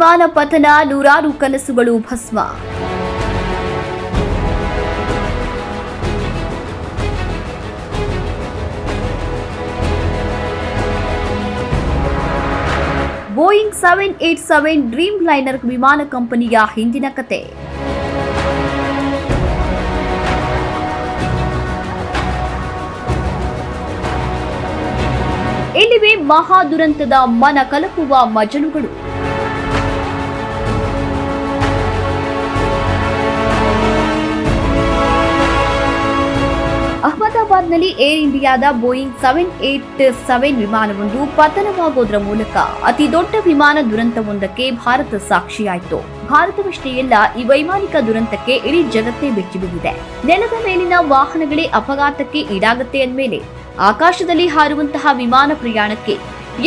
ವಿಮಾನ ಪತನ, ನೂರಾರು ಕನಸುಗಳು ಭಸ್ಮ. Boeing seven eight seven Dreamliner ವಿಮಾನ ಕಂಪನಿಯ ಹಿಂದಿನ ಕತೆ. ಇಲ್ಲಿವೆ ಮಹಾ ದುರಂತದ ಮನ ಕಲಕುವ ಮಜಲುಗಳು. ಅಹಮದಾಬಾದ್ನಲ್ಲಿ ಏರ್ ಇಂಡಿಯಾದ ಬೋಯಿಂಗ್ ಸೆವೆನ್ ಏಟ್ ಸೆವೆನ್ ವಿಮಾನವೊಂದು ಪತನವಾಗೋದ್ರ ಮೂಲಕ ಅತಿ ದೊಡ್ಡ ವಿಮಾನ ದುರಂತವೊಂದಕ್ಕೆ ಭಾರತ ಸಾಕ್ಷಿಯಾಯಿತು. ಭಾರತವಷ್ಟೇ ಎಲ್ಲ ಈ ವೈಮಾನಿಕ ದುರಂತಕ್ಕೆ ಇಡೀ ಜಗತ್ತೇ ಬೆಚ್ಚಿಬಿದ್ದಿದೆ ನೆಲದ ಮೇಲಿನ ವಾಹನಗಳೇ ಅಪಘಾತಕ್ಕೆ ಈಡಾಗತ್ತೆ ಅಂದಮೇಲೆ ಆಕಾಶದಲ್ಲಿ ಹಾರುವಂತಹ ವಿಮಾನ ಪ್ರಯಾಣಕ್ಕೆ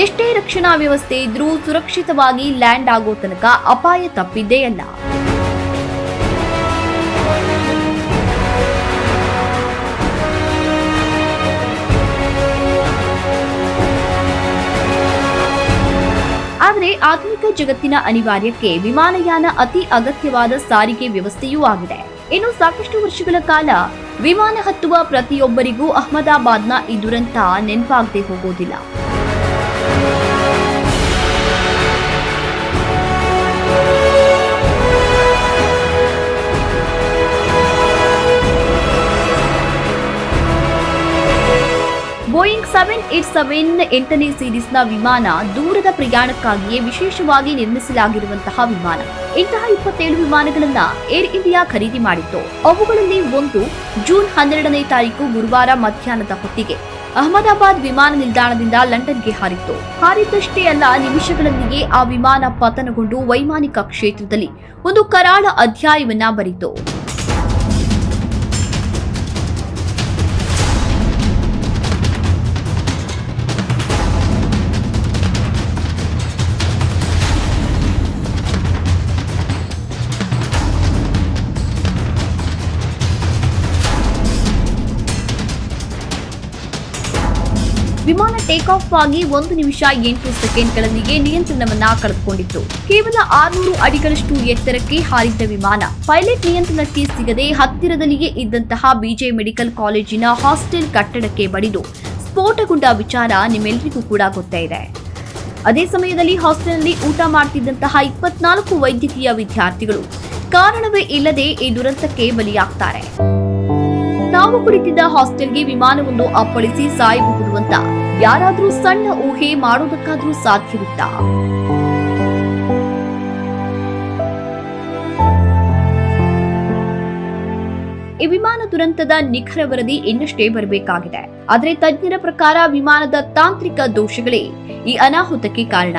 ಎಷ್ಟೇ ರಕ್ಷಣಾ ವ್ಯವಸ್ಥೆ ಇದ್ರೂ ಸುರಕ್ಷಿತವಾಗಿ ಲ್ಯಾಂಡ್ ಆಗೋ ತನಕ ಅಪಾಯ ತಪ್ಪಿದ್ದೇ ಅಲ್ಲ. ಆಧುನಿಕ ಜಗತ್ತಿನ ಅನಿವಾರ್ಯಕ್ಕೆ ವಿಮಾನಯಾನ ಅತಿ ಅಗತ್ಯವಾದ ಸಾರಿಗೆ ವ್ಯವಸ್ಥೆಯೂ ಆಗಿದೆ. ಇನ್ನು ಸಾಕಷ್ಟು ವರ್ಷಗಳ ಕಾಲ ವಿಮಾನ ಹತ್ತುವ ಪ್ರತಿಯೊಬ್ಬರಿಗೂ ಅಹಮದಾಬಾದ್ನ ಈ ದುರಂತ ನೆನಪಾಗದೆ ಹೋಗೋದಿಲ್ಲ. ಸೆವೆನ್ ಏಟ್ ಸೆವೆನ್ ಎಂಟನೇ ಸೀರೀಸ್ನ ವಿಮಾನ ದೂರದ ಪ್ರಯಾಣಕ್ಕಾಗಿಯೇ ವಿಶೇಷವಾಗಿ ನಿರ್ಮಿಸಲಾಗಿರುವಂತಹ ವಿಮಾನ. ಇಂತಹ ಇಪ್ಪತ್ತೇಳು ವಿಮಾನಗಳನ್ನ ಏರ್ ಇಂಡಿಯಾ ಖರೀದಿ ಮಾಡಿತ್ತು. ಅವುಗಳಲ್ಲಿ ಒಂದು ಜೂನ್ ಹನ್ನೆರಡನೇ ತಾರೀಕು ಗುರುವಾರ ಮಧ್ಯಾಹ್ನದ ಹೊತ್ತಿಗೆ. ಅಹಮದಾಬಾದ್ ವಿಮಾನ ನಿಲ್ದಾಣದಿಂದ ಲಂಡನ್ಗೆ ಹಾರಿತ್ತು. ಹಾರಿದ್ದಷ್ಟೇ ಅಲ್ಲ ನಿಮಿಷಗಳಲ್ಲಿಯೇ ಆ ವಿಮಾನ ಪತನಗೊಂಡು ವೈಮಾನಿಕ ಕ್ಷೇತ್ರದಲ್ಲಿ ಒಂದು ಕರಾಳ ಅಧ್ಯಾಯವನ್ನ ಬರಿತು. ವಿಮಾನ ಟೇಕ್ ಆಫ್ ಆಗಿ ಒಂದು ನಿಮಿಷ ಎಂಟು ಸೆಕೆಂಡ್ಗಳಲ್ಲಿಯೇ ನಿಯಂತ್ರಣವನ್ನ ಕಳೆದುಕೊಂಡಿತ್ತು. ಕೇವಲ ಆರ್ನೂರು ಅಡಿಗಳಷ್ಟು ಎತ್ತರಕ್ಕೆ ಹಾರಿದ್ದ ವಿಮಾನ, ಪೈಲಟ್ ನಿಯಂತ್ರಣಕ್ಕೆ ಸಿಗದೆ ಹತ್ತಿರದಲ್ಲಿಯೇ ಇದ್ದಂತಹ ಬಿಜೆ ಮೆಡಿಕಲ್ ಕಾಲೇಜಿನ ಹಾಸ್ಟೆಲ್ ಕಟ್ಟಡಕ್ಕೆ ಬಡಿದು ಸ್ಫೋಟಗೊಂಡ ವಿಚಾರ ನಿಮ್ಮೆಲ್ಲರಿಗೂ ಕೂಡ ಗೊತ್ತೇ ಇದೆ. ಅದೇ ಸಮಯದಲ್ಲಿ ಹಾಸ್ಟೆಲ್ನಲ್ಲಿ ಊಟ ಮಾಡ್ತಿದ್ದಂತಹ ಇಪ್ಪತ್ನಾಲ್ಕು ವೈದ್ಯಕೀಯ ವಿದ್ಯಾರ್ಥಿಗಳು ಕಾರಣವೇ ಇಲ್ಲದೆ ಈ ದುರಂತಕ್ಕೆ ಬಲಿಯಾಗ್ತಾರೆ. ನಾವು ಕುಳಿತಿದ್ದ ಹಾಸ್ಟೆಲ್ಗೆ ವಿಮಾನವೊಂದು ಅಪ್ಪಳಿಸಿ ಸಾಯಬಹುದು ಅಂತ. ಯಾರಾದ್ರೂ ಸಣ್ಣ ಊಹೆ ಮಾಡೋದಕ್ಕಾದ್ರೂ ಸಾಧ್ಯವಿತ್ತಾ? ಈ ವಿಮಾನ ದುರಂತದ ನಿಖರ ವರದಿ ಇನ್ನಷ್ಟೇ ಬರಬೇಕಾಗಿದೆ. ಆದರೆ ತಜ್ಞರ ಪ್ರಕಾರ ವಿಮಾನದ ತಾಂತ್ರಿಕ ದೋಷಗಳೇ ಈ ಅನಾಹುತಕ್ಕೆ ಕಾರಣ.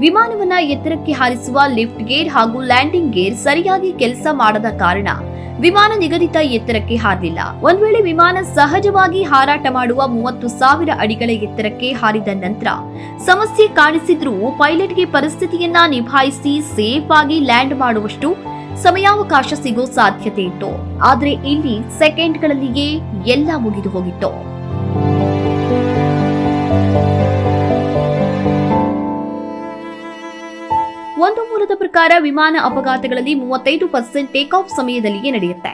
ವಿಮಾನವನ್ನ ಎತ್ತರಕ್ಕೆ ಹಾರಿಸುವ ಲಿಫ್ಟ್ ಗೇರ್ ಹಾಗೂ ಲ್ಯಾಂಡಿಂಗ್ ಗೇರ್ ಸರಿಯಾಗಿ ಕೆಲಸ ಮಾಡದ ಕಾರಣ ವಿಮಾನ ನಿಗದಿತ ಎತ್ತರಕ್ಕೆ ಹಾರಲಿಲ್ಲ ಒಂದ್ ವೇಳೆ ವಿಮಾನ ಸಹಜವಾಗಿ ಹಾರಾಟ ಮಾಡುವ ಮೂವತ್ತು ಸಾವಿರ ಅಡಿಗಳ ಎತ್ತರಕ್ಕೆ ಹಾರಿದ ನಂತರ ಸಮಸ್ಯೆ ಕಾಣಿಸಿದ್ರೂ ಪೈಲಟ್ಗೆ ಪರಿಸ್ಥಿತಿಯನ್ನ ನಿಭಾಯಿಸಿ ಸೇಫ್ ಆಗಿ ಲ್ಯಾಂಡ್ ಮಾಡುವಷ್ಟು ಸಮಯಾವಕಾಶ ಸಿಗೋ ಸಾಧ್ಯತೆ ಇತ್ತು ಆದರೆ ಇಲ್ಲಿ ಸೆಕೆಂಡ್ಗಳಲ್ಲಿಯೇ ಎಲ್ಲ ಮುಗಿದು ಹೋಗಿತ್ತು. ಒಂದು ಮೂಲದ ಪ್ರಕಾರ ವಿಮಾನ ಅಪಘಾತಗಳಲ್ಲಿ ಮೂವತ್ತೈದು ಪರ್ಸೆಂಟ್ ಟೇಕ್ ಆಫ್ ಸಮಯದಲ್ಲಿಯೇ ನಡೆಯುತ್ತೆ.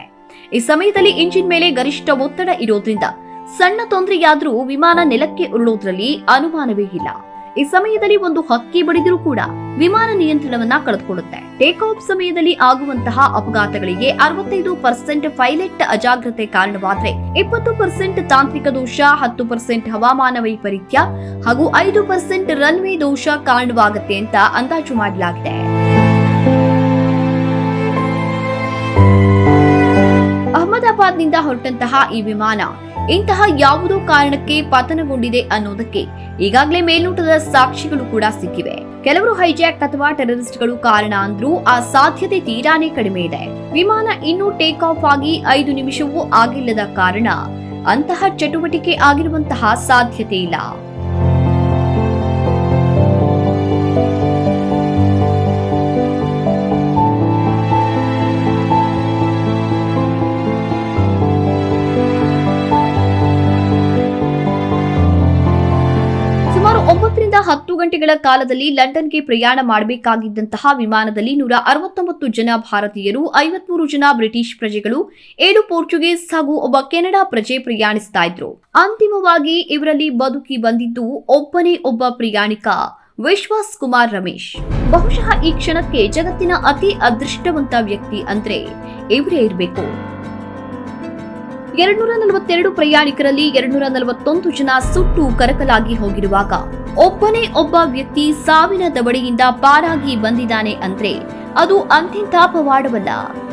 ಈ ಸಮಯದಲ್ಲಿ ಇಂಜಿನ್ ಮೇಲೆ ಗರಿಷ್ಠ ಒತ್ತಡ ಇರೋದ್ರಿಂದ ಸಣ್ಣ ತೊಂದರೆಯಾದರೂ ವಿಮಾನ ನೆಲಕ್ಕೆ ಉರುಳೋದ್ರಲ್ಲಿ ಅನುಮಾನವೇ ಇಲ್ಲ. ಈ ಸಮಯದಲ್ಲಿ ಒಂದು ಹಕ್ಕಿ ಬಡಿದರೂ ಕೂಡ ವಿಮಾನ ನಿಯಂತ್ರಣವನ್ನ ಕಳೆದುಕೊಳ್ಳುತ್ತೆ. ಟೇಕ್ ಆಫ್ ಸಮಯದಲ್ಲಿ ಆಗುವಂತಹ ಅಪಘಾತಗಳಿಗೆ ಅರವತ್ತೈದು ಪರ್ಸೆಂಟ್ ಪೈಲಟ್ ಅಜಾಗ್ರತೆ ಕಾರಣವಾದ್ರೆ ಇಪ್ಪತ್ತು ಪರ್ಸೆಂಟ್ ತಾಂತ್ರಿಕ ದೋಷ, ಹತ್ತು ಪರ್ಸೆಂಟ್ ಹವಾಮಾನ ವೈಪರೀತ್ಯ ಹಾಗೂ ಐದು ಪರ್ಸೆಂಟ್ ರನ್ವೇ ದೋಷ ಕಾರಣವಾಗುತ್ತೆ ಅಂತ ಅಂದಾಜು ಮಾಡಲಾಗಿದೆ. ಅಹಮದಾಬಾದ್ನಿಂದ ಹೊರಟಂತಹ ಈ ವಿಮಾನ ಇಂತಹ ಯಾವುದೋ ಕಾರಣಕ್ಕೆ ಪತನಗೊಂಡಿದೆ ಅನ್ನೋದಕ್ಕೆ ಈಗಾಗಲೇ ಮೇಲ್ನೋಟದ ಸಾಕ್ಷಿಗಳು ಕೂಡ ಸಿಕ್ಕಿವೆ. ಕೆಲವರು ಹೈಜಾಕ್ ಅಥವಾ ಟೆರರಿಸ್ಟ್ಗಳು ಕಾರಣ ಅಂದ್ರೂ ಆ ಸಾಧ್ಯತೆ ತೀರಾನೇ ಕಡಿಮೆ ಇದೆ. ವಿಮಾನ ಇನ್ನೂ ಟೇಕ್ ಆಫ್ ಆಗಿ ಐದು ನಿಮಿಷವೂ ಆಗಿಲ್ಲದ ಕಾರಣ ಅಂತಹ ಚಟುವಟಿಕೆ ಆಗಿರುವಂತಹ ಸಾಧ್ಯತೆ ಇಲ್ಲ. ಹತ್ತು ಗಂಟೆಗಳ ಕಾಲದಲ್ಲಿ ಲಂಡನ್ಗೆ ಪ್ರಯಾಣ ಮಾಡಬೇಕಾಗಿದ್ದಂತಹ ವಿಮಾನದಲ್ಲಿ ನೂರ ಅರವತ್ತೊಂಬತ್ತು ಜನ ಭಾರತೀಯರು, ಐವತ್ಮೂರು ಜನ ಬ್ರಿಟಿಷ್ ಪ್ರಜೆಗಳು, ಏಳು ಪೋರ್ಚುಗೀಸ್ ಹಾಗೂ ಒಬ್ಬ ಕೆನಡಾ ಪ್ರಜೆ ಪ್ರಯಾಣಿಸ್ತಾ ಇದ್ರು. ಅಂತಿಮವಾಗಿ ಇವರಲ್ಲಿ ಬದುಕಿ ಬಂದಿದ್ದು ಒಬ್ಬನೇ ಒಬ್ಬ ಪ್ರಯಾಣಿಕ ವಿಶ್ವಾಸ್ ಕುಮಾರ್ ರಮೇಶ್. ಬಹುಶಃ ಈ ಕ್ಷಣಕ್ಕೆ ಜಗತ್ತಿನ ಅತಿ ಅದೃಷ್ಟವಂತ ವ್ಯಕ್ತಿ ಅಂದ್ರೆ ಇವರೇ ಇರಬೇಕು. ಎರಡ್ನೂರ ನಲವತ್ತೆರಡು ಪ್ರಯಾಣಿಕರಲ್ಲಿ ಎರಡ್ನೂರ ನಲವತ್ತೊಂದು ಜನ ಸುಟ್ಟು ಕರಕಲಾಗಿ ಹೋಗಿರುವಾಗ ಒಬ್ಬನೇ ಒಬ್ಬ ವ್ಯಕ್ತಿ ಸಾವಿನ ದವಡೆಯಿಂದ ಪಾರಾಗಿ ಬಂದಿದ್ದಾನೆ ಅಂದ್ರೆ ಅದು ಅಂತಿಂತ ಪವಾಡವಲ್ಲ.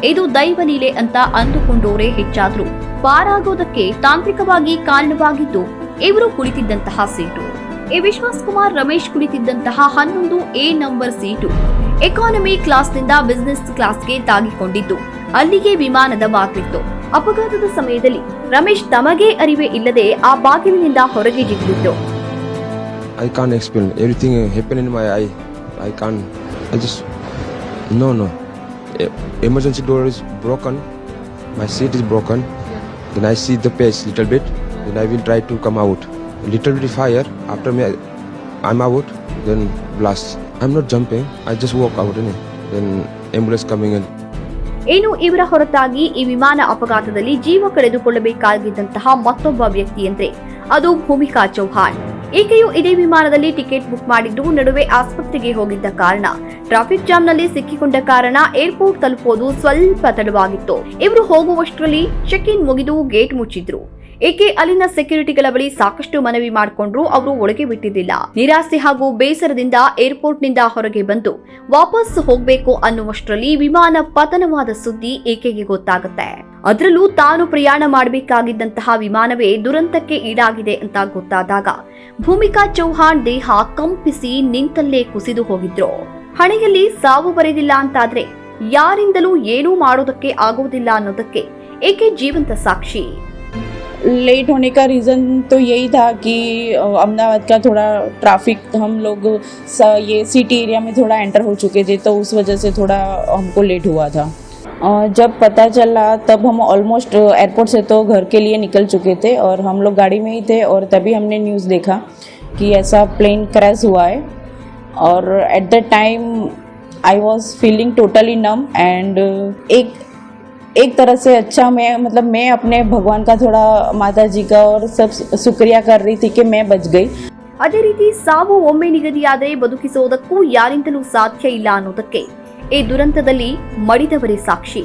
ಇದು ದೈವಲೀಲೆ ಅಂತ ಅಂದುಕೊಂಡೋರೇ ಹೆಚ್ಚಾದ್ರು ಪಾರಾಗೋದಕ್ಕೆ ತಾಂತ್ರಿಕವಾಗಿ ಕಾರಣವಾಗಿದ್ದು ಇವರು ಕುಳಿತಿದ್ದಂತಹ ಸೀಟು. ಈ ವಿಶ್ವಾಸ್ ಕುಮಾರ್ ರಮೇಶ್ ಕುಳಿತಿದ್ದಂತಹ ಹನ್ನೊಂದು ಎ ನಂಬರ್ ಸೀಟು ಎಕಾನಮಿ ಕ್ಲಾಸ್ನಿಂದ ಬಿಸಿನೆಸ್ ಕ್ಲಾಸ್ಗೆ ತಾಗಿಕೊಂಡಿದ್ದು ಅಲ್ಲಿಗೆ ವಿಮಾನದ ಬಾಗಿಲಿತ್ತು ಅಪಘಾತದ ಸಮಯದಲ್ಲಿ ರಮೇಶ್ ತಮಗೇ ಅರಿವೇ ಇಲ್ಲದೆ ಆ ಬಾಗಿಲಿನಿಂದ ಹೊರಗೆ ಜಿಗಿದಿದ್ದು I can't explain. Everything happened in my eye. I can't. I just. No, no. E- emergency door is broken. My seat is broken. Then I see the page little bit. Then I will try to come out. Little bit fire. After me, I'm out. Then blast. I'm not jumping. I just walk out. innit? Then ambulance coming in. ಏನು ಇವರ ಹೊರತಾಗಿ ಈ ವಿಮಾನ ಅಪಘಾತದಲ್ಲಿ ಜೀವ ಕಳೆದುಕೊಳ್ಳಬೇಕಾಗಿದ್ದಂತಹ ಮತ್ತೊಬ್ಬ ವ್ಯಕ್ತಿ ಎಂದ್ರೆ ಅದು ಭೂಮಿಕಾ ಚೌಹಾಣ್. ಈಕೆಯು ಇದೇ ವಿಮಾನದಲ್ಲಿ ಟಿಕೆಟ್ ಬುಕ್ ಮಾಡಿದ್ದು ನಡುವೆ ಆಸ್ಪತ್ರೆಗೆ ಹೋಗಿದ್ದ ಕಾರಣ. ಟ್ರಾಫಿಕ್ ಜಾಮ್ನಲ್ಲಿ ಸಿಕ್ಕಿಕೊಂಡ ಕಾರಣ ಏರ್ಪೋರ್ಟ್ ತಲುಪೋದು ಸ್ವಲ್ಪ ತಡವಾಗಿತ್ತು. ಇವರು ಹೋಗುವಷ್ಟರಲ್ಲಿ ಚೆಕ್ ಇನ್ ಮುಗಿದು ಗೇಟ್ ಮುಚ್ಚಿದ್ರು. ಏಕೆ ಅಲ್ಲಿನ ಸೆಕ್ಯೂರಿಟಿಗಳ ಬಳಿ ಸಾಕಷ್ಟು ಮನವಿ ಮಾಡಿಕೊಂಡ್ರು ಅವರು ಒಳಗೆ ಬಿಟ್ಟಿದ್ದಿಲ್ಲ? ನಿರಾಸೆ ಹಾಗೂ ಬೇಸರದಿಂದ ಏರ್ಪೋರ್ಟ್ನಿಂದ ಹೊರಗೆ ಬಂದು ವಾಪಸ್ ಹೋಗ್ಬೇಕು ಅನ್ನುವಷ್ಟರಲ್ಲಿ ವಿಮಾನ ಪತನವಾದ ಸುದ್ದಿ ಏಕೆಗೆ ಗೊತ್ತಾಗುತ್ತೆ. ಅದರಲ್ಲೂ ತಾನು ಪ್ರಯಾಣ ಮಾಡಬೇಕಾಗಿದ್ದಂತಹ ವಿಮಾನವೇ ದುರಂತಕ್ಕೆ ಈಡಾಗಿದೆ ಅಂತ ಗೊತ್ತಾದಾಗ ಭೂಮಿಕಾ ಚೌಹಾಣ್ ದೇಹ ಕಂಪಿಸಿ ನಿಂತಲ್ಲೇ ಕುಸಿದು ಹೋಗಿದ್ರು. ಹಣೆಯಲ್ಲಿ ಸಾವು ಬರೆದಿಲ್ಲ ಅಂತಾದ್ರೆ ಯಾರಿಂದಲೂ ಏನೂ ಮಾಡೋದಕ್ಕೆ ಆಗೋದಿಲ್ಲ ಅನ್ನೋದಕ್ಕೆ ಏಕೆ ಜೀವಂತ ಸಾಕ್ಷಿ? लेट होने का रीज़न तो यही था कि अहमदाबाद का थोड़ा ट्रैफ़िक हम लोग ये सिटी एरिया में थोड़ा एंटर हो चुके थे तो उस वजह से थोड़ा हमको लेट हुआ था। जब पता चला, तब हम ऑलमोस्ट एयरपोर्ट से तो घर के लिए निकल चुके थे और हम लोग गाड़ी में ही थे और तभी हमने न्यूज़ देखा कि ऐसा प्लेन क्रैश हुआ है। और at the time I was feeling totally numb and एक एक तरह से अच्छा मैं मतलब मैं अपने भगवान का थोड़ा माता जी का और सब शुक्रिया कर रही थी कि मैं बच गई ಅದೇ ರೀತಿ ಸಾವು ಒಮ್ಮೆ ನಿಗದಿಯಾದರೆ ಬದುಕಿಸೋದಕ್ಕೂ ಯಾರಿಂದಲೂ ಸಾಧ್ಯ ಇಲ್ಲ ಅನ್ನೋದಕ್ಕೆ ಈ ದುರಂತದಲ್ಲಿ ಮಡಿದವರೇ ಸಾಕ್ಷಿ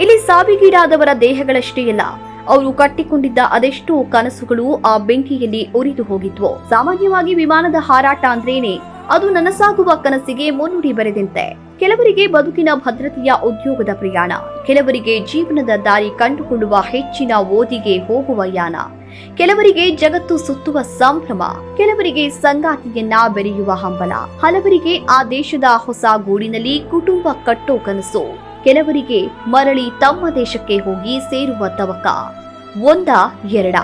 ಇಲ್ಲಿ ಸಾವಿಗೀಡಾದವರ ದೇಹಗಳಷ್ಟೇ ಅಲ್ಲ ಅವರು ಕಟ್ಟಿಕೊಂಡಿದ್ದ ಅದೆಷ್ಟೋ ಕನಸುಗಳು ಆ ಬೆಂಕಿಯಲ್ಲಿ ಉರಿದು ಹೋಗಿದ್ವು ಸಾಮಾನ್ಯವಾಗಿ ವಿಮಾನದ ಹಾರಾಟ ಅಂದ್ರೇನೆ ಅದು ನನಸಾಗುವ ಕನಸಿಗೆ ಮುನ್ನುಡಿ ಬರೆದಂತೆ. ಕೆಲವರಿಗೆ ಬದುಕಿನ ಭದ್ರತೆಯ ಉದ್ಯೋಗದ ಪ್ರಯಾಣ, ಕೆಲವರಿಗೆ ಜೀವನದ ದಾರಿ ಕಂಡುಕೊಳ್ಳುವ ಹೆಚ್ಚಿನ ಓದಿಗೆ ಹೋಗುವ ಯಾನ, ಕೆಲವರಿಗೆ ಜಗತ್ತು ಸುತ್ತುವ ಸಂಭ್ರಮ, ಕೆಲವರಿಗೆ ಸಂಗಾತಿಯನ್ನ ಬೆರೆಯುವ ಹಂಬಲ, ಹಲವರಿಗೆ ಆ ದೇಶದ ಹೊಸ ಗೂಡಿನಲ್ಲಿ ಕುಟುಂಬ ಕಟ್ಟೋ ಕನಸು, ಕೆಲವರಿಗೆ ಮರಳಿ ತಮ್ಮ ದೇಶಕ್ಕೆ ಹೋಗಿ ಸೇರುವ ತವಕ. ಒಂದ, ಎರಡ.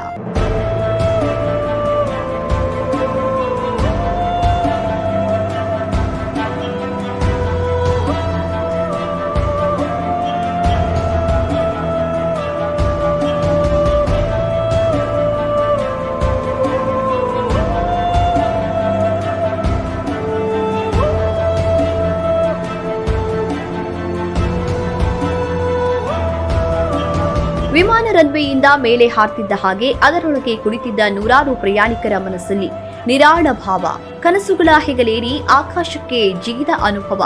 ರನ್ವೇಯಿಂದ ಮೇಲೆ ಹಾರ್ತಿದ್ದ ಹಾಗೆ ಅದರೊಳಗೆ ಕುಳಿತಿದ್ದ ನೂರಾರು ಪ್ರಯಾಣಿಕರ ಮನಸ್ಸಲ್ಲಿ ನಿರಾಳ ಭಾವ. ಕನಸುಗಳ ಹೆಗಲೇರಿ ಆಕಾಶಕ್ಕೆ ಜಿಗಿದ ಅನುಭವ.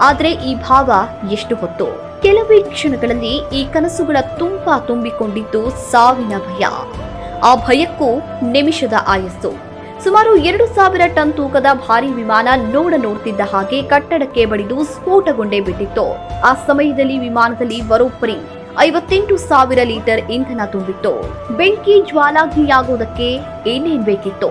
ಆದರೆ ಈ ಭಾವ ಎಷ್ಟು ಹೊತ್ತು? ಕೆಲವೇ ಕ್ಷಣಗಳಲ್ಲಿ ಈ ಕನಸುಗಳ ತುಂಬ ತುಂಬಿಕೊಂಡಿದ್ದು ಸಾವಿನ ಭಯ. ಆ ಭಯಕ್ಕೂ ನಿಮಿಷದ ಆಯಸ್ಸು. ಸುಮಾರು ಎರಡು ಸಾವಿರ ಟನ್ ತೂಕದ ಭಾರಿ ವಿಮಾನ ನೋಡ ನೋಡ್ತಿದ್ದ ಹಾಗೆ ಕಟ್ಟಡಕ್ಕೆ ಬಡಿದು ಸ್ಫೋಟಗೊಂಡೇ ಬಿಟ್ಟಿತ್ತು. ಆ ಸಮಯದಲ್ಲಿ ವಿಮಾನದಲ್ಲಿ ಬರೋಬ್ಬರಿ ಐವತ್ತೆಂಟು ಸಾವಿರ ಲೀಟರ್ ಇಂಧನ ತುಂಬಿತ್ತು. ಬೆಂಕಿ ಜ್ವಾಲಾಗ್ನಿಯಾಗುವುದಕ್ಕೆ ಏನೇನ್ ಬೇಕಿತ್ತು?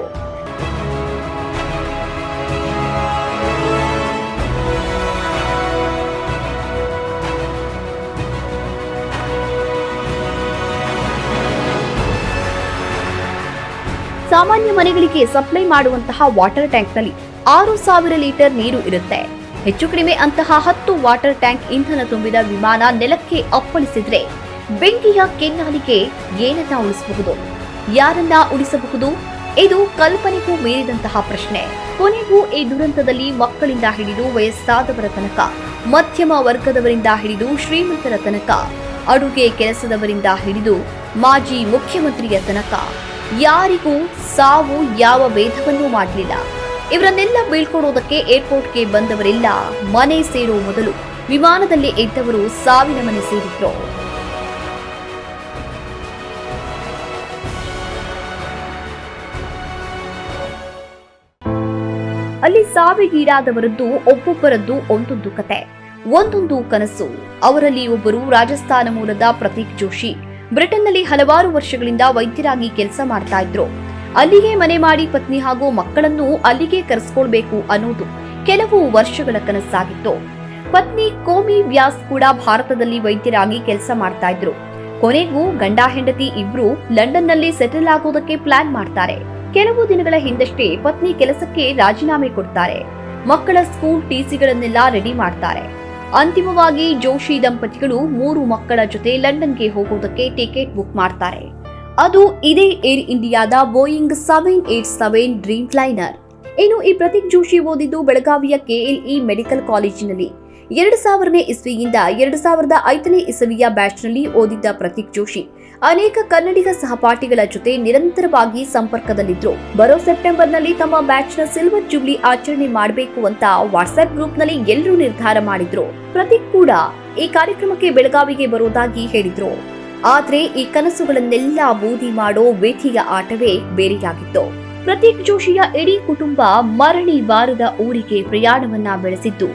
ಸಾಮಾನ್ಯ ಮನೆಗಳಿಗೆ ಸಪ್ಲೈ ಮಾಡುವಂತಹ ವಾಟರ್ ಟ್ಯಾಂಕ್ನಲ್ಲಿ ಆರು ಸಾವಿರ ಲೀಟರ್ ನೀರು ಇರುತ್ತೆ. ಹೆಚ್ಚು ಕಡಿಮೆ ಅಂತಹ ಹತ್ತು ವಾಟರ್ ಟ್ಯಾಂಕ್ ಇಂಧನ ತುಂಬಿದ ವಿಮಾನ ನೆಲಕ್ಕೆ ಅಪ್ಪಳಿಸಿದ್ರೆ ಬೆಂಕಿಯ ಕೆನ್ನಾಲಿಗೆ ಏನನ್ನ ಉಳಿಸಬಹುದು? ಯಾರನ್ನ ಉಳಿಸಬಹುದು? ಇದು ಕಲ್ಪನೆಗೂ ಮೀರಿದಂತಹ ಪ್ರಶ್ನೆ. ಕೊನೆಗೂ ಈ ದುರಂತದಲ್ಲಿ ಮಕ್ಕಳಿಂದ ಹಿಡಿದು ವಯಸ್ಸಾದವರ ತನಕ, ಮಧ್ಯಮ ವರ್ಗದವರಿಂದ ಹಿಡಿದು ಶ್ರೀಮಂತರ ತನಕ, ಅಡುಗೆ ಕೆಲಸದವರಿಂದ ಹಿಡಿದು ಮಾಜಿ ಮುಖ್ಯಮಂತ್ರಿಯ ತನಕ. ಯಾರಿಗೂ ಸಾವು ಯಾವ ಭೇದವನ್ನೂ ಮಾಡಲಿಲ್ಲ. ಇವರನ್ನೆಲ್ಲ ಬೀಳ್ಕೊಡೋದಕ್ಕೆ ಏರ್ಪೋರ್ಟ್ಗೆ ಬಂದವರೆಲ್ಲ. ಮನೆ ಸೇರೋ ಮೊದಲು ವಿಮಾನದಲ್ಲಿ ಇದ್ದವರು ಸಾವಿನ ಮನೆ ಸೇರಿದ್ರು. ಅಲ್ಲಿ ಸಾವಿಗೀಡಾದವರದ್ದು ಒಬ್ಬೊಬ್ಬರದ್ದು ಒಂದೊಂದು ಕತೆ, ಒಂದೊಂದು ಕನಸು. ಅವರಲ್ಲಿ ಒಬ್ಬರು ರಾಜಸ್ಥಾನ ಮೂಲದ ಪ್ರತೀಕ್ ಜೋಶಿ. ಬ್ರಿಟನ್ನಲ್ಲಿ ಹಲವಾರು ವರ್ಷಗಳಿಂದ ವೈದ್ಯರಾಗಿ ಕೆಲಸ ಮಾಡ್ತಾ ಇದ್ರು. ಅಲ್ಲಿಗೆ ಮನೆ ಮಾಡಿ ಪತ್ನಿ ಹಾಗೂ ಮಕ್ಕಳನ್ನು ಅಲ್ಲಿಗೆ ಕರೆಸ್ಕೊಳ್ಬೇಕು ಅನ್ನೋದು ಕೆಲವು ವರ್ಷಗಳ ಕನಸಾಗಿತ್ತು. ಪತ್ನಿ ಕೋಮಿ ವ್ಯಾಸ್ ಕೂಡ ಭಾರತದಲ್ಲಿ ವೈದ್ಯರಾಗಿ ಕೆಲಸ ಮಾಡ್ತಾ ಇದ್ರು. ಕೊನೆಗೂ ಗಂಡ ಹೆಂಡತಿ ಇಬ್ರು ಲಂಡನ್ನಲ್ಲಿ ಸೆಟಲ್ ಆಗೋದಕ್ಕೆ ಪ್ಲಾನ್ ಮಾಡ್ತಾರೆ. ಕೆಲವು ದಿನಗಳ ಹಿಂದಷ್ಟೇ ಪತ್ನಿ ಕೆಲಸಕ್ಕೆ ರಾಜೀನಾಮೆ ಕೊಡ್ತಾರೆ. ಮಕ್ಕಳ ಸ್ಕೂಲ್ ಟಿಸಿಗಳನ್ನೆಲ್ಲ ರೆಡಿ ಮಾಡ್ತಾರೆ. ಅಂತಿಮವಾಗಿ ಜೋಶಿ ದಂಪತಿಗಳು ಮೂರು ಮಕ್ಕಳ ಜೊತೆ ಲಂಡನ್ಗೆ ಹೋಗೋದಕ್ಕೆ ಟಿಕೆಟ್ ಬುಕ್ ಮಾಡ್ತಾರೆ. ಅದು ಇದೇ ಏರ್ ಇಂಡಿಯಾದ Boeing seven eight seven Dreamliner ಇನ್ನು ಈ ಪ್ರತೀಕ್ ಜೋಶಿ ಓದಿದ್ದು ಬೆಳಗಾವಿಯ ಕೆಎಲ್ಇ ಮೆಡಿಕಲ್ ಕಾಲೇಜಿನಲ್ಲಿ. ಎರಡು ಸಾವಿರನೇ ಇಸ್ವಿಯಿಂದ ಎರಡು ಸಾವಿರದ ಐದನೇ ಇಸವಿಯ ಬ್ಯಾಚ್ನಲ್ಲಿ ಓದಿದ್ದ ಪ್ರತೀಕ್ ಜೋಶಿ ಅನೇಕ ಕನ್ನಡಿಗ ಸಹಪಾಠಿಗಳ ಜೊತೆ ನಿರಂತರವಾಗಿ ಸಂಪರ್ಕದಲ್ಲಿದ್ದರು ಬರೋ ಸೆಪ್ಟೆಂಬರ್ನಲ್ಲಿ ತಮ್ಮ ಬ್ಯಾಚ್ನ ಸಿಲ್ವರ್ ಜೂಬ್ಲಿ ಆಚರಣೆ ಮಾಡಬೇಕು ಅಂತ ವಾಟ್ಸ್ಆಪ್ ಗ್ರೂಪ್ನಲ್ಲಿ ಎಲ್ಲರೂ ನಿರ್ಧಾರ ಮಾಡಿದ್ರು. ಪ್ರತೀಕ್ ಕೂಡ ಈ ಕಾರ್ಯಕ್ರಮಕ್ಕೆ ಬೆಳಗಾವಿಗೆ ಬರೋದಾಗಿ ಹೇಳಿದ್ರು. ಆದ್ರೆ ಈ ಕನಸುಗಳನ್ನೆಲ್ಲ ಬೂದಿ ಮಾಡೋ ವೇದಿಯ ಆಟವೇ ಬೇರೆಯಾಗಿತ್ತು. ಪ್ರತೀಕ್ ಜೋಶಿಯ ಇಡೀ ಕುಟುಂಬ ಮರಳಿ ಬಾರದ ಊರಿಗೆ ಪ್ರಯಾಣವನ್ನ ಬೆಳೆಸಿದ್ದು.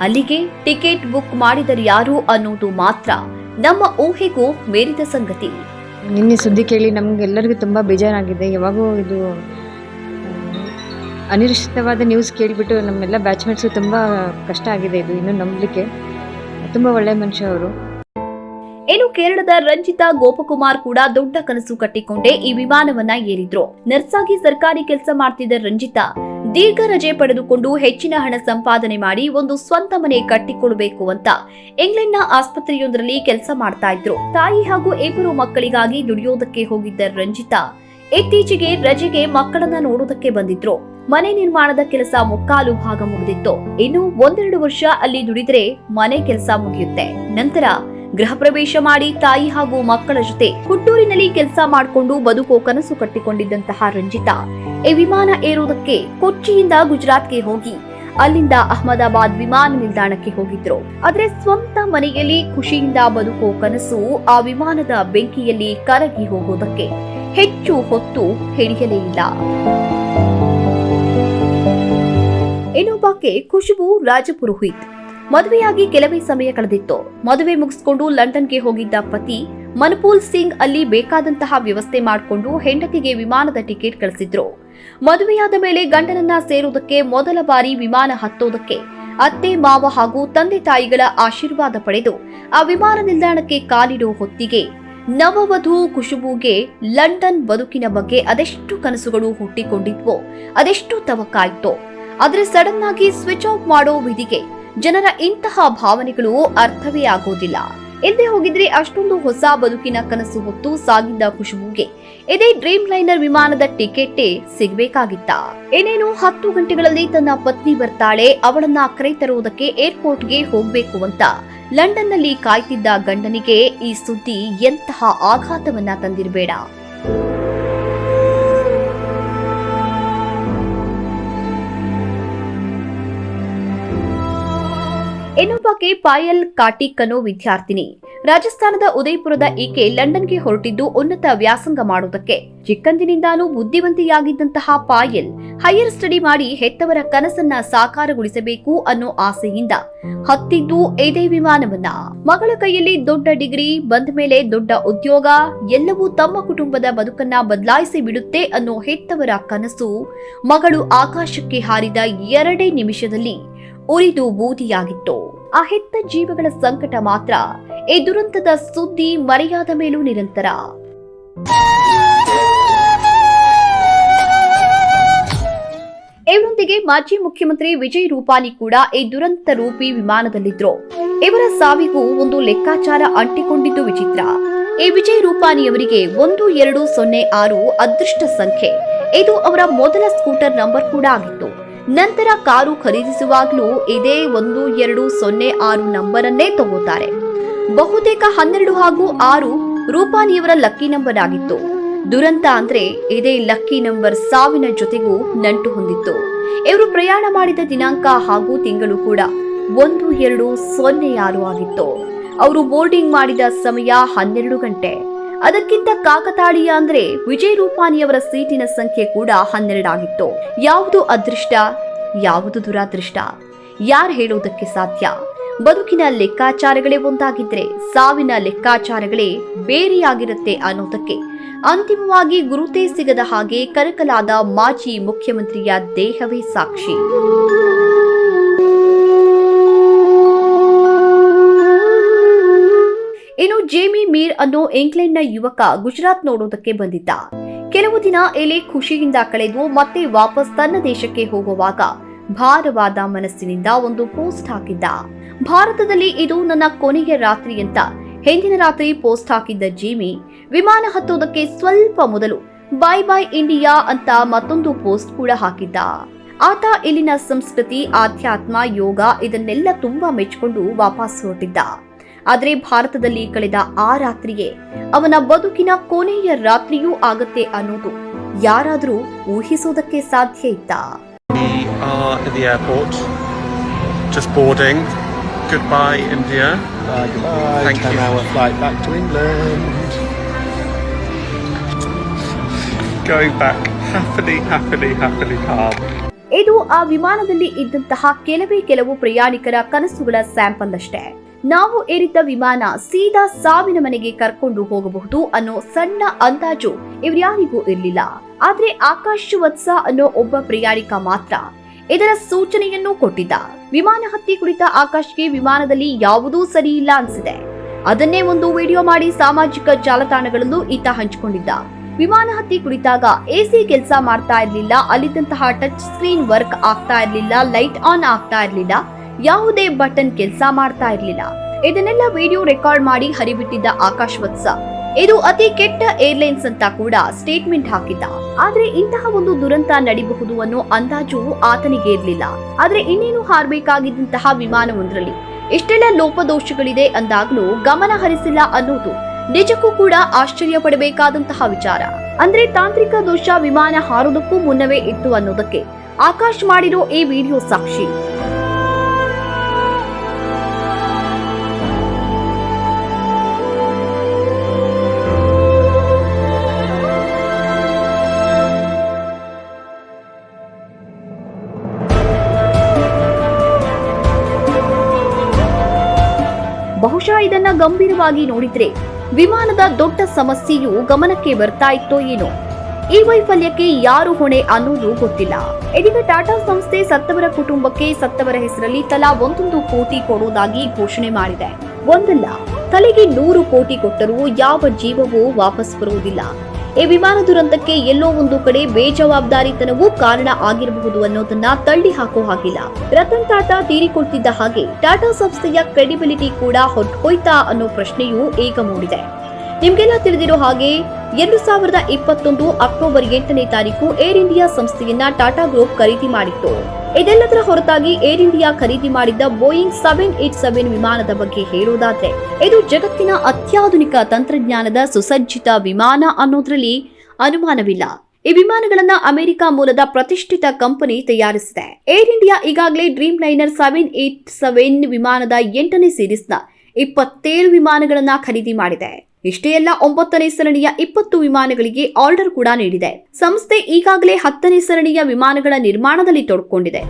ಅಲ್ಲಿಗೆ ಟಿಕೆಟ್ ಬುಕ್ ಮಾಡಿದರೆ ಯಾರು ಅನ್ನೋದು ಮಾತ್ರ. ನಮ್ಮ ಊಹೆಗೂ ಮೇರಿದ ಸಂಗತಿ. ನಿನ್ನೆ ಸುದ್ದಿ ಕೇಳಿ ನಮಗೆಲ್ಲರಿಗೂ ತುಂಬ ಬೇಜಾರಾಗಿದೆ. ಯಾವಾಗೂ ಇದು ಅನಿರೀಕ್ಷಿತವಾದ ನ್ಯೂಸ್ ಕೇಳಿಬಿಟ್ಟು ನಮ್ಮೆಲ್ಲ ಬ್ಯಾಚ್ಮೇಟ್ಸು ತುಂಬ ಕಷ್ಟ ಆಗಿದೆ ಇದು ಇನ್ನೂ ನಂಬಲಿಕ್ಕೆ. ತುಂಬ ಒಳ್ಳೆಯ ಮನುಷ್ಯ ಅವರು. ಇನ್ನು ಕೇರಳದ ರಂಜಿತಾ ಗೋಪಕುಮಾರ್ ಕೂಡ ದೊಡ್ಡ ಕನಸು ಕಟ್ಟಿಕೊಂಡೇ ಈ ವಿಮಾನವನ್ನ ಏರಿದ್ರು. ನರ್ಸಾಗಿ ಸರ್ಕಾರಿ ಕೆಲಸ ಮಾಡ್ತಿದ್ದ ರಂಜಿತಾ ದೀರ್ಘ ರಜೆ ಪಡೆದುಕೊಂಡು ಹೆಚ್ಚಿನ ಹಣ ಸಂಪಾದನೆ ಮಾಡಿ ಒಂದು ಸ್ವಂತ ಮನೆ ಕಟ್ಟಿಕೊಳ್ಬೇಕು ಅಂತ ಇಂಗ್ಲೆಂಡ್ನ ಆಸ್ಪತ್ರೆಯೊಂದರಲ್ಲಿ ಕೆಲಸ ಮಾಡ್ತಾ ಇದ್ರು. ತಾಯಿ ಹಾಗೂ ಇಬ್ಬರು ಮಕ್ಕಳಿಗಾಗಿ ದುಡಿಯೋದಕ್ಕೆ ಹೋಗಿದ್ದ ರಂಜಿತಾ ಇತ್ತೀಚೆಗೆ ರಜೆಗೆ ಮಕ್ಕಳನ್ನ ನೋಡೋದಕ್ಕೆ ಬಂದಿದ್ರು. ಮನೆ ನಿರ್ಮಾಣದ ಕೆಲಸ ಮುಕ್ಕಾಲು ಭಾಗ ಮುಗಿದಿತ್ತು. ಇನ್ನು ಒಂದೆರಡು ವರ್ಷ ಅಲ್ಲಿ ದುಡಿದ್ರೆ ಮನೆ ಕೆಲಸ ಮುಗಿಯುತ್ತೆ. ನಂತರ ಗೃಹ ಪ್ರವೇಶ ಮಾಡಿ ತಾಯಿ ಹಾಗೂ ಮಕ್ಕಳ ಜೊತೆ ಹುಟ್ಟೂರಿನಲ್ಲಿ ಕೆಲಸ ಮಾಡಿಕೊಂಡು ಬದುಕೋ ಕನಸು ಕಟ್ಟಿಕೊಂಡಿದ್ದಂತಹ ರಂಜಿತಾ, ಈ ವಿಮಾನ ಏರುವುದಕ್ಕೆ ಕೊಚ್ಚಿಯಿಂದ ಗುಜರಾತ್ಗೆ ಹೋಗಿ, ಅಲ್ಲಿಂದ ಅಹಮದಾಬಾದ್ ವಿಮಾನ ನಿಲ್ದಾಣಕ್ಕೆ ಹೋಗಿದ್ರು. ಆದ್ರೆ ಸ್ವಂತ ಮನೆಯಲ್ಲಿ ಖುಷಿಯಿಂದ ಬದುಕೋ ಕನಸು ಆ ವಿಮಾನದ ಬೆಂಕಿಯಲ್ಲಿ ಕರಗಿ ಹೋಗೋದಕ್ಕೆ ಹೆಚ್ಚು ಹೊತ್ತು ಹಿಡಿಯಲೇ ಇಲ್ಲ. ಇನ್ನೊಬ್ಬಾಕೆ ಖುಷ್ಬು ರಾಜಪುರೋಹಿತ್. ಮದುವೆಯಾಗಿ ಕೆಲವೇ ಸಮಯ ಕಳೆದಿತ್ತು. ಮದುವೆ ಮುಗಿಸ್ಕೊಂಡು ಲಂಡನ್ಗೆ ಹೋಗಿದ್ದ ಪತಿ, ಮನಪೂಲ್ ಸಿಂಗ್ ಅಲ್ಲಿ ಬೇಕಾದಂತಹ ವ್ಯವಸ್ಥೆ ಮಾಡಿಕೊಂಡು ಹೆಂಡತಿಗೆ ವಿಮಾನದ ಟಿಕೆಟ್ ಕಳಿಸಿದ್ರು. ಮದುವೆಯಾದ ಮೇಲೆ ಗಂಡನನ್ನ ಸೇರುವುದಕ್ಕೆ ಮೊದಲ ಬಾರಿ ವಿಮಾನ ಹತ್ತೋದಕ್ಕೆ ಅತ್ತೆ, ಮಾವ ಹಾಗೂ ತಂದೆ ತಾಯಿಗಳ ಆಶೀರ್ವಾದ ಪಡೆದು ಆ ವಿಮಾನ ನಿಲ್ದಾಣಕ್ಕೆ ಕಾಲಿಡೋ ಹೊತ್ತಿಗೆ ನವವಧು ಖುಷುಬುಗೆ ಲಂಡನ್ ಬದುಕಿನ ಬಗ್ಗೆ ಅದೆಷ್ಟು ಕನಸುಗಳು ಹುಟ್ಟಿಕೊಂಡಿದ್ವೋ, ಅದೆಷ್ಟು ತವಕಾಯ್ತೋ, ಆದರೆ ಸಡನ್ ಆಗಿ ಸ್ವಿಚ್ ಆಫ್ ಮಾಡೋ ವಿಧಿಗೆ ಜನರ ಇಂತಹ ಭಾವನೆಗಳು ಅರ್ಥವೇ ಆಗೋದಿಲ್ಲ. ಎಂದೆ ಹೋಗಿದ್ರೆ ಅಷ್ಟೊಂದು ಹೊಸ ಬದುಕಿನ ಕನಸು ಹೊತ್ತು ಸಾಗಿದ್ದ ಖುಷ್ಬುಗೆ. ಇದೇ ಡ್ರೀಮ್ ಲೈನರ್ ವಿಮಾನದ ಟಿಕೆಟೇ ಸಿಗ್ಬೇಕಾಗಿತ್ತ. ಏನೇನು ಹತ್ತು ಗಂಟೆಗಳಲ್ಲಿ ತನ್ನ ಪತ್ನಿ ಬರ್ತಾಳೆ, ಅವಳನ್ನ ಕರೆ ತರುವುದಕ್ಕೆ ಏರ್ಪೋರ್ಟ್ಗೆ ಹೋಗ್ಬೇಕು ಅಂತ ಲಂಡನ್ನಲ್ಲಿ ಕಾಯ್ತಿದ್ದ ಗಂಡನಿಗೆ ಈ ಸುದ್ದಿ ಎಂತಹ ಆಘಾತವನ್ನ ತಂದಿರಬೇಡ. ಇನ್ನೊಬ್ಬಾಕೆ ಪಾಯಲ್ ಕಾಟಿಕನು ವಿದ್ಯಾರ್ಥಿನಿ. ರಾಜಸ್ಥಾನದ ಉದಯಪುರದ ಈಕೆ ಲಂಡನ್ಗೆ ಹೊರಟಿದ್ದು ಉನ್ನತ ವ್ಯಾಸಂಗ ಮಾಡುವುದಕ್ಕೆ. ಚಿಕ್ಕಂದಿನಿಂದಾನೂ ಬುದ್ಧಿವಂತಿಯಾಗಿದ್ದಂತಹ ಪಾಯಲ್ ಹೈಯರ್ ಸ್ಟಡಿ ಮಾಡಿ ಹೆತ್ತವರ ಕನಸನ್ನ ಸಾಕಾರಗೊಳಿಸಬೇಕು ಅನ್ನೋ ಆಸೆಯಿಂದ ಹತ್ತಿದ್ದು ಇದೇ ವಿಮಾನವನ್ನ. ಮಗಳ ಕೈಯಲ್ಲಿ ದೊಡ್ಡ ಡಿಗ್ರಿ, ಬಂದ ಮೇಲೆ ದೊಡ್ಡ ಉದ್ಯೋಗ, ಎಲ್ಲವೂ ತಮ್ಮ ಕುಟುಂಬದ ಬದುಕನ್ನ ಬದಲಾಯಿಸಿ ಬಿಡುತ್ತೆ ಅನ್ನೋ ಹೆತ್ತವರ ಕನಸು ಮಗಳು ಆಕಾಶಕ್ಕೆ ಹಾರಿದ ಎರಡೇ ನಿಮಿಷದಲ್ಲಿ ಉರಿದು ಬೂದಿಯಾಗಿತ್ತು. ಆ ಹೆತ್ತ ಜೀವಗಳ ಸಂಕಟ ಮಾತ್ರ ಈ ದುರಂತದ ಸುದ್ದಿ ಮರೆಯಾದ ಮೇಲೂ ನಿರಂತರ. ಇವರೊಂದಿಗೆ ಮಾಜಿ ಮುಖ್ಯಮಂತ್ರಿ ವಿಜಯ್ ರೂಪಾನಿ ಕೂಡ ಈ ದುರಂತ ರೂಪಿ ವಿಮಾನದಲ್ಲಿದ್ರು. ಇವರ ಸಾವಿಗೂ ಒಂದು ಲೆಕ್ಕಾಚಾರ ಅಂಟಿಕೊಂಡಿದ್ದು ವಿಚಿತ್ರ. ಈ ವಿಜಯ್ ರೂಪಾನಿಯವರಿಗೆ ಒಂದು, ಎರಡು, ಸೊನ್ನೆ, ಆರು ಅದೃಷ್ಟ ಸಂಖ್ಯೆ. ಇದು ಅವರ ಮೊದಲ ಸ್ಕೂಟರ್ ನಂಬರ್ ಕೂಡ ಆಗಿತ್ತು. ನಂತರ ಕಾರು ಖರೀದಿಸುವಾಗಲೂ ಇದೇ ಒಂದು, ಎರಡು, ಸೊನ್ನೆ, ಆರು ನಂಬರನ್ನೇ ತಗೋತಾರೆ. ಬಹುತೇಕ ಹನ್ನೆರಡು ಹಾಗೂ ಆರು ರೂಪಾನಿಯವರ ಲಕ್ಕಿ ನಂಬರ್ ಆಗಿತ್ತು. ದುರಂತ ಅಂದ್ರೆ ಇದೇ ಲಕ್ಕಿ ನಂಬರ್ ಸಾವಿನ ಜೊತೆಗೂ ನಂಟು ಹೊಂದಿತ್ತು. ಇವರು ಪ್ರಯಾಣ ಮಾಡಿದ ದಿನಾಂಕ ಹಾಗೂ ತಿಂಗಳು ಕೂಡ ಒಂದು, ಎರಡು, ಸೊನ್ನೆ, ಆರು ಆಗಿತ್ತು. ಅವರು ಬೋರ್ಡಿಂಗ್ ಮಾಡಿದ ಸಮಯ ಹನ್ನೆರಡು ಗಂಟೆ. ಅದಕ್ಕಿಂತ ಕಾಕತಾಳೀಯ ಅಂದ್ರೆ ವಿಜಯ್ ರೂಪಾನಿಯವರ ಸೀಟಿನ ಸಂಖ್ಯೆ ಕೂಡ ಹನ್ನೆರಡಾಗಿತ್ತು. ಯಾವುದು ಅದೃಷ್ಟ? ಯಾವುದು ದುರಾದೃಷ್ಟ? ಯಾರು ಹೇಳುವುದಕ್ಕೆ ಸಾಧ್ಯ? ಬದುಕಿನ ಲೆಕ್ಕಾಚಾರಗಳೇ ಒಂದಾಗಿದ್ರೆ ಸಾವಿನ ಲೆಕ್ಕಾಚಾರಗಳೇ ಬೇರೆಯಾಗಿರುತ್ತೆ ಅನ್ನೋದಕ್ಕೆ ಅಂತಿಮವಾಗಿ ಗುರುತೇ ಸಿಗದ ಹಾಗೆ ಕರಕಲಾದ ಮಾಜಿ ಮುಖ್ಯಮಂತ್ರಿಯ ದೇಹವೇ ಸಾಕ್ಷಿ. ಜೇಮಿ ಮೀರ್ ಅನ್ನೋ ಇಂಗ್ಲೆಂಡ್ನ ಯುವಕ ಗುಜರಾತ್ ನೋಡೋದಕ್ಕೆ ಬಂದಿದ್ದ. ಕೆಲವು ದಿನ ಎಲೆ ಖುಷಿಯಿಂದ ಕಳೆದು ಮತ್ತೆ ವಾಪಸ್ ತನ್ನ ದೇಶಕ್ಕೆ ಹೋಗುವಾಗ ಭಾರವಾದ ಮನಸ್ಸಿನಿಂದ ಒಂದು ಪೋಸ್ಟ್ ಹಾಕಿದ್ದ. ಭಾರತದಲ್ಲಿ ಇದು ನನ್ನ ಕೊನೆಯ ರಾತ್ರಿ ಅಂತ ಹಿಂದಿನ ರಾತ್ರಿ ಪೋಸ್ಟ್ ಹಾಕಿದ್ದ ಜೇಮಿ ವಿಮಾನ ಹತ್ತೋದಕ್ಕೆ ಸ್ವಲ್ಪ ಮೊದಲು ಬೈ ಬೈ ಇಂಡಿಯಾ ಅಂತ ಮತ್ತೊಂದು ಪೋಸ್ಟ್ ಕೂಡ ಹಾಕಿದ್ದ. ಆತ ಇಲ್ಲಿನ ಸಂಸ್ಕೃತಿ, ಆಧ್ಯಾತ್ಮ, ಯೋಗ ಇದನ್ನೆಲ್ಲ ತುಂಬಾ ಮೆಚ್ಚಿಕೊಂಡು ವಾಪಸ್ ಹೊರಟಿದ್ದ. ಆದರೆ ಭಾರತದಲ್ಲಿ ಕಳೆದ ಆ ರಾತ್ರಿಯೇ ಅವನ ಬದುಕಿನ ಕೊನೆಯ ರಾತ್ರಿಯೂ ಆಗತ್ತೆ ಅನ್ನೋದು ಯಾರಾದರೂ ಊಹಿಸೋದಕ್ಕೆ ಸಾಧ್ಯ ಇತ್ತ? ಇದು ಆ ವಿಮಾನದಲ್ಲಿ ಇದ್ದಂತಹ ಕೆಲವೇ ಕೆಲವು ಪ್ರಯಾಣಿಕರ ಕನಸುಗಳ ಸ್ಯಾಂಪಲ್ ಅಷ್ಟೇ. ನಾವು ಏರಿದ್ದ ವಿಮಾನ ಸೀದಾ ಸಾವಿನ ಮನೆಗೆ ಕರ್ಕೊಂಡು ಹೋಗಬಹುದು ಅನ್ನೋ ಸಣ್ಣ ಅಂದಾಜು ಇವ್ರ್ಯಾರಿಗೂ ಇರಲಿಲ್ಲ. ಆದ್ರೆ ಆಕಾಶ್ ವತ್ಸ ಅನ್ನೋ ಒಬ್ಬ ಪ್ರಯಾಣಿಕ ಮಾತ್ರ ಇದರ ಸೂಚನೆಯನ್ನು ಕೊಟ್ಟಿದ್ದ. ವಿಮಾನ ಹತ್ತಿ ಕುಳಿತ ಆಕಾಶ್ಗೆ ವಿಮಾನದಲ್ಲಿ ಯಾವುದೂ ಸರಿ ಇಲ್ಲ ಅನ್ಸಿದೆ. ಅದನ್ನೇ ಒಂದು ವಿಡಿಯೋ ಮಾಡಿ ಸಾಮಾಜಿಕ ಜಾಲತಾಣಗಳಲ್ಲೂ ಈತ ಹಂಚಿಕೊಂಡಿದ್ದ. ವಿಮಾನ ಹತ್ತಿ ಕುಳಿತಾಗ ಎಸಿ ಕೆಲಸ ಮಾಡ್ತಾ ಇರಲಿಲ್ಲ, ಅಲ್ಲಿದ್ದಂತಹ ಟಚ್ ಸ್ಕ್ರೀನ್ ವರ್ಕ್ ಆಗ್ತಾ ಇರಲಿಲ್ಲ, ಲೈಟ್ ಆನ್ ಆಗ್ತಾ ಇರ್ಲಿಲ್ಲ ಯಾವುದೇ ಬಟನ್ ಕೆಲಸ ಮಾಡ್ತಾ ಇರಲಿಲ್ಲ. ಇದನ್ನೆಲ್ಲ ವಿಡಿಯೋ ರೆಕಾರ್ಡ್ ಮಾಡಿ ಹರಿಬಿಟ್ಟಿದ್ದ ಆಕಾಶ್ ವತ್ಸ. ಇದು ಅತಿ ಕೆಟ್ಟ ಏರ್ಲೈನ್ಸ್ ಅಂತ ಕೂಡ ಸ್ಟೇಟ್ಮೆಂಟ್ ಹಾಕಿದ್ದ. ಆದ್ರೆ ಇಂತಹ ಒಂದು ದುರಂತ ನಡೀಬಹುದು ಅನ್ನೋ ಅಂದಾಜು ಆತನಿಗೆ ಇರ್ಲಿಲ್ಲ. ಆದ್ರೆ ಇನ್ನೇನು ಹಾರಬೇಕಾಗಿದ್ದಂತಹ ವಿಮಾನವೊಂದರಲ್ಲಿ ಇಷ್ಟೆಲ್ಲ ಲೋಪದೋಷಗಳಿದೆ ಅಂದಾಗ್ಲೂ ಗಮನ ಹರಿಸಿಲ್ಲ ಅನ್ನೋದು. ನಿಜಕ್ಕೂ ಕೂಡ ಆಶ್ಚರ್ಯ ಪಡಬೇಕಾದಂತಹ ವಿಚಾರ. ಅಂದ್ರೆ ತಾಂತ್ರಿಕ ದೋಷ ವಿಮಾನ ಹಾರೋದಕ್ಕೂ ಮುನ್ನವೇ ಇತ್ತು ಅನ್ನೋದಕ್ಕೆ ಆಕಾಶ್ ಮಾಡಿರೋ ಈ ವಿಡಿಯೋ ಸಾಕ್ಷಿ. ಗಂಭೀರವಾಗಿ ನೋಡಿದ್ರೆ ವಿಮಾನದ ದೊಡ್ಡ ಸಮಸ್ಯೆಯು ಗಮನಕ್ಕೆ ಬರ್ತಾ ಇತ್ತೋ ಏನೋ. ಈ ವೈಫಲ್ಯಕ್ಕೆ ಯಾರು ಹೊಣೆ ಅನ್ನೋದು ಗೊತ್ತಿಲ್ಲ. ಇದೀಗ ಟಾಟಾ ಸಂಸ್ಥೆ ಸತ್ತವರ ಕುಟುಂಬಕ್ಕೆ ಸತ್ತವರ ಹೆಸರಲ್ಲಿ ತಲಾ ಒಂದೊಂದು ಕೋಟಿ ಕೊಡುವುದಾಗಿ ಘೋಷಣೆ ಮಾಡಿದೆ. ಒಂದಲ್ಲ, ತಲೆಗೆ ನೂರು ಕೋಟಿ ಕೊಟ್ಟರೂ ಯಾವ ಜೀವವೂ ವಾಪಸ್ ಬರುವುದಿಲ್ಲ. ಈ ವಿಮಾನ ದುರಂತಕ್ಕೆ ಎಲ್ಲೋ ಒಂದು ಕಡೆ ಬೇಜವಾಬ್ದಾರಿತನವೂ ಕಾರಣ ಆಗಿರಬಹುದು ಅನ್ನೋದನ್ನ ತಳ್ಳಿ ಹಾಕೋ ಹಾಗಿಲ್ಲ. ರತನ್ ಟಾಟಾ ತೀರಿಕೊಳ್ತಿದ್ದ ಹಾಗೆ ಟಾಟಾ ಸಂಸ್ಥೆಯ ಕ್ರೆಡಿಬಿಲಿಟಿ ಕೂಡ ಹೊರಟೋಯ್ತಾ ಅನ್ನೋ ಪ್ರಶ್ನೆಯೂ ಈಗ ಮೂಡಿದೆ. ನಿಮ್ಗೆಲ್ಲ ತಿಳಿದಿರೋ ಹಾಗೆ ಎರಡು ಸಾವಿರದ ಇಪ್ಪತ್ತೊಂದು ಅಕ್ಟೋಬರ್ ಎಂಟನೇ ತಾರೀಕು ಏರ್ ಇಂಡಿಯಾ ಸಂಸ್ಥೆಯನ್ನ ಟಾಟಾ ಗ್ರೂಪ್ ಖರೀದಿ ಮಾಡಿತ್ತು. ಇದೆಲ್ಲದರ ಹೊರತಾಗಿ ಏರ್ ಇಂಡಿಯಾ ಖರೀದಿ ಮಾಡಿದ್ದ ಬೋಯಿಂಗ್ ಸೆವೆನ್ ಏಟ್ ಸೆವೆನ್ ವಿಮಾನದ ಬಗ್ಗೆ ಹೇಳುವುದಾದ್ರೆ, ಇದು ಜಗತ್ತಿನ ಅತ್ಯಾಧುನಿಕ ತಂತ್ರಜ್ಞಾನದ ಸುಸಜ್ಜಿತ ವಿಮಾನ ಅನ್ನೋದ್ರಲ್ಲಿ ಅನುಮಾನವಿಲ್ಲ. ಈ ವಿಮಾನಗಳನ್ನ ಅಮೆರಿಕ ಮೂಲದ ಪ್ರತಿಷ್ಠಿತ ಕಂಪನಿ ತಯಾರಿಸಿದೆ. ಏರ್ ಇಂಡಿಯಾ ಈಗಾಗಲೇ Dreamliner seven eight seven ವಿಮಾನದ ಎಂಟನೇ ಸೀರೀಸ್ನ ಇಪ್ಪತ್ತೇಳು ವಿಮಾನಗಳನ್ನ ಖರೀದಿ ಮಾಡಿದೆ. ಇಷ್ಟೇ ಅಲ್ಲ, ಒಂಬತ್ತನೇ ಸರಣಿಯ ಇಪ್ಪತ್ತು ವಿಮಾನಗಳಿಗೆ ಆರ್ಡರ್ ಕೂಡ ನೀಡಿದೆ. ಸಂಸ್ಥೆ ಈಗಾಗಲೇ ಹತ್ತನೇ ಸರಣಿಯ ವಿಮಾನಗಳ ನಿರ್ಮಾಣದಲ್ಲಿ ತೊಡ್ಕೊಂಡಿದೆ.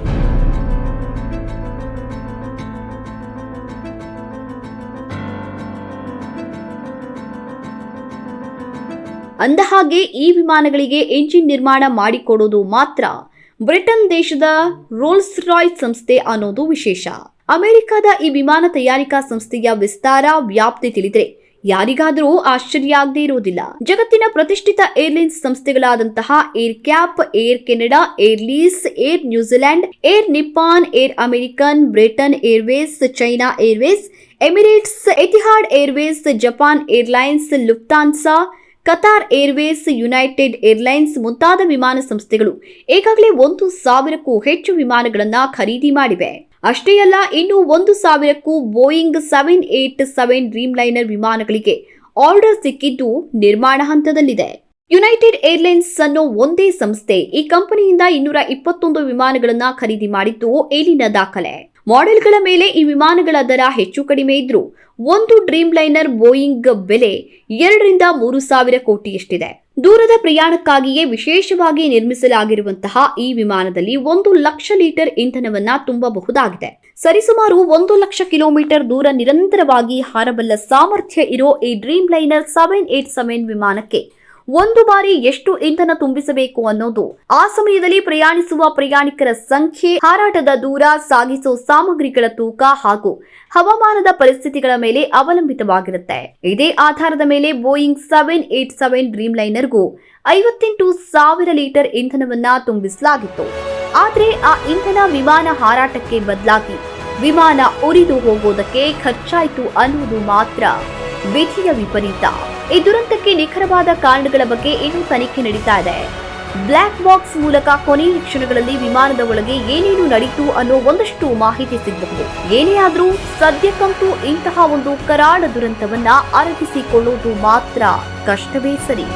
ಅಂದಹಾಗೆ, ಈ ವಿಮಾನಗಳಿಗೆ ಎಂಜಿನ್ ನಿರ್ಮಾಣ ಮಾಡಿಕೊಡೋದು ಮಾತ್ರ, ಬ್ರಿಟನ್ ದೇಶದ ರೋಲ್ಸ್ ರಾಯ್ಸ್ ಸಂಸ್ಥೆ ಅನ್ನೋದು ವಿಶೇಷ. ಅಮೆರಿಕದ ಈ ವಿಮಾನ ತಯಾರಿಕಾ ಸಂಸ್ಥೆಯ ವಿಸ್ತಾರ ವ್ಯಾಪ್ತಿ ತಿಳಿದ್ರೆ ಯಾರಿಗಾದರೂ ಆಶ್ಚರ್ಯ ಆಗದೇ ಇರುವುದಿಲ್ಲ. ಜಗತ್ತಿನ ಪ್ರತಿಷ್ಠಿತ ಏರ್ಲೈನ್ಸ್ ಸಂಸ್ಥೆಗಳಾದಂತಹ Air cap, Air Canada, Air Lease, Air New Zealand Air Nippon, Air American, Britain Airways, China Airways, Emirates, Etihad Airways, Japan Airlines, Lufthansa, Qatar Airways, United Airlines ಮುಂತಾದ ವಿಮಾನ ಸಂಸ್ಥೆಗಳು ಈಗಾಗಲೇ ಒಂದು ಸಾವಿರಕ್ಕೂ ಹೆಚ್ಚು ವಿಮಾನಗಳನ್ನು ಖರೀದಿ ಮಾಡಿವೆ. ಅಷ್ಟೇ ಅಲ್ಲ, ಇನ್ನು ಒಂದು ಸಾವಿರಕ್ಕೂ Boeing seven eight seven Dreamliner ವಿಮಾನಗಳಿಗೆ ಆರ್ಡರ್ ಸಿಕ್ಕಿದ್ದು ನಿರ್ಮಾಣ ಹಂತದಲ್ಲಿದೆ. ಯುನೈಟೆಡ್ ಏರ್ಲೈನ್ಸ್ ಅನ್ನೋ ಒಂದೇ ಸಂಸ್ಥೆ ಈ ಕಂಪನಿಯಿಂದ ಇನ್ನೂರ ಇಪ್ಪತ್ತೊಂದು ವಿಮಾನಗಳನ್ನ ಖರೀದಿ ಮಾಡಿದ್ದು ಏಲಿನ ದಾಖಲೆ. ಮಾಡೆಲ್ಗಳ ಮೇಲೆ ಈ ವಿಮಾನಗಳ ದರ ಹೆಚ್ಚು ಕಡಿಮೆ ಇದ್ರು ಒಂದು ಡ್ರೀಮ್ ಲೈನರ್ ಬೋಯಿಂಗ್ ಬೆಲೆ ಎರಡರಿಂದ ಮೂರು ಸಾವಿರ ಕೋಟಿಯಷ್ಟಿದೆ. ದೂರದ ಪ್ರಯಾಣಕ್ಕಾಗಿಯೇ ವಿಶೇಷವಾಗಿ ನಿರ್ಮಿಸಲಾಗಿರುವಂತಹ ಈ ವಿಮಾನದಲ್ಲಿ ಒಂದು ಲಕ್ಷ ಲೀಟರ್ ಇಂಧನವನ್ನ ತುಂಬಬಹುದಾಗಿದೆ. ಸರಿಸುಮಾರು ಒಂದು ಲಕ್ಷ ಕಿಲೋಮೀಟರ್ ದೂರ ನಿರಂತರವಾಗಿ ಹಾರಬಲ್ಲ ಸಾಮರ್ಥ್ಯ ಇರೋ ಈ Dreamliner seven eight seven ವಿಮಾನಕ್ಕೆ ಒಂದು ಬಾರಿ ಎಷ್ಟು ಇಂಧನ ತುಂಬಿಸಬೇಕು ಅನ್ನೋದು. ಆ ಸಮಯದಲ್ಲಿ ಪ್ರಯಾಣಿಸುವ ಪ್ರಯಾಣಿಕರ ಸಂಖ್ಯೆ, ಹಾರಾಟದ ದೂರ, ಸಾಗಿಸೋ ಸಾಮಗ್ರಿಗಳ ತೂಕ ಹಾಗೂ ಹವಾಮಾನದ ಪರಿಸ್ಥಿತಿಗಳ ಮೇಲೆ ಅವಲಂಬಿತವಾಗಿರುತ್ತೆ. ಇದೇ ಆಧಾರದ ಮೇಲೆ ಬೋಯಿಂಗ್ ಸೆವೆನ್ ಏಟ್ ಸೆವೆನ್ ಡ್ರೀಮ್ ಲೈನರ್ಗೂ ಐವತ್ತೆಂಟು ಸಾವಿರ ಲೀಟರ್ ಇಂಧನವನ್ನ ತುಂಬಿಸಲಾಗಿತ್ತು. ಆದರೆ ಆ ಇಂಧನ ವಿಮಾನ ಹಾರಾಟಕ್ಕೆ ಬದಲಾಗಿ ವಿಮಾನ ಉರಿದು ಹೋಗೋದಕ್ಕೆ ಖರ್ಚಾಯಿತು ಅನ್ನುವುದು ಮಾತ್ರ. ವಿಧಿಯ ವಿಪರೀತ. ಈ ದುರಂತಕ್ಕೆ ನಿಖರವಾದ ಕಾರಣಗಳ ಬಗ್ಗೆ ಇನ್ನೂ ತನಿಖೆ ನಡೀತಾ ಇದೆ. ಬ್ಲ್ಯಾಕ್ ಬಾಕ್ಸ್ ಮೂಲಕ ಕೊನೆಯ ಕ್ಷಣಗಳಲ್ಲಿ ವಿಮಾನದ ಒಳಗೆ ಏನೇನು ನಡೀತು ಅನ್ನೋ ಒಂದಷ್ಟು ಮಾಹಿತಿ ಸಿಗಬಹುದು. ಏನೇ ಆದರೂ ಸದ್ಯಕ್ಕಂತೂ ಇಂತಹ ಒಂದು ಕರಾಳ ದುರಂತವನ್ನ ಅರಗಿಸಿಕೊಳ್ಳುವುದು ಮಾತ್ರ ಕಷ್ಟವೇ ಸರಿ.